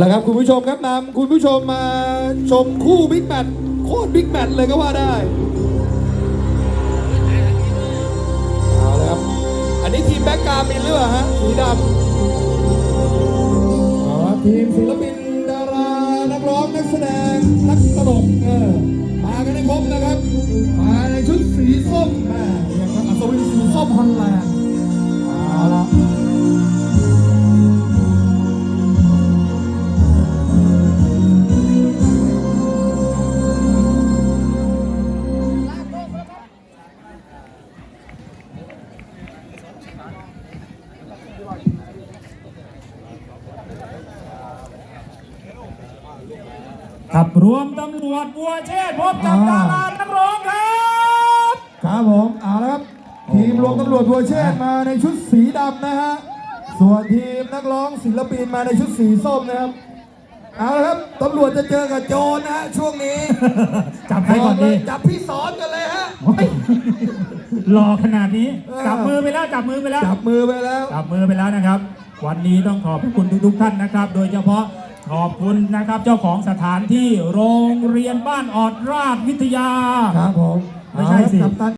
แล้วครับ คุณผู้ชมครับนำคุณผู้ชมมาชมคู่บิ๊กแมตโคตรบิ๊กแมตเลยก็ว่าได้เอาเลยครับอันนี้ทีมแบ็กกรามินหรือเปล่าฮะสีดำเอาละทีมศิลปินดารานักร้องนักแสดงนักตลกเออมากันให้ครบนะครับมาในชุดสีส้มแม่อย่างกับอัศวินสีส้มฮอลแลนด์ ครับรวมตำรวจบัวเชษฐ์พบกับดารานักร้องครับครับผมเอาละครับ ทีมรวมตำรวจบัวเชษฐ์มาในชุดสีดำนะฮะส่วนทีมนักร้องศิลปินมาในชุดสีส้มนะครับเอาละครับตำรวจจะเจอกับโจรนะฮะช่วงนี้จับใครก่อนเลดียจับพี่สอนกันเลยฮะรอขนาดนี้เออจับมือไปแล้วจับมือไปแล้วจับมือไปแล้วจับมือไปแล้วนะครับ วันนี้ต้องขอบพระคุณทุกๆท่านนะครับ โดยเฉพาะ ขอบคุณนะครับเจ้าของสถานที่โรงเรียนบ้านออดราชวิทยา ครับผมไม่ใช่สิเอาละครับกัปตัน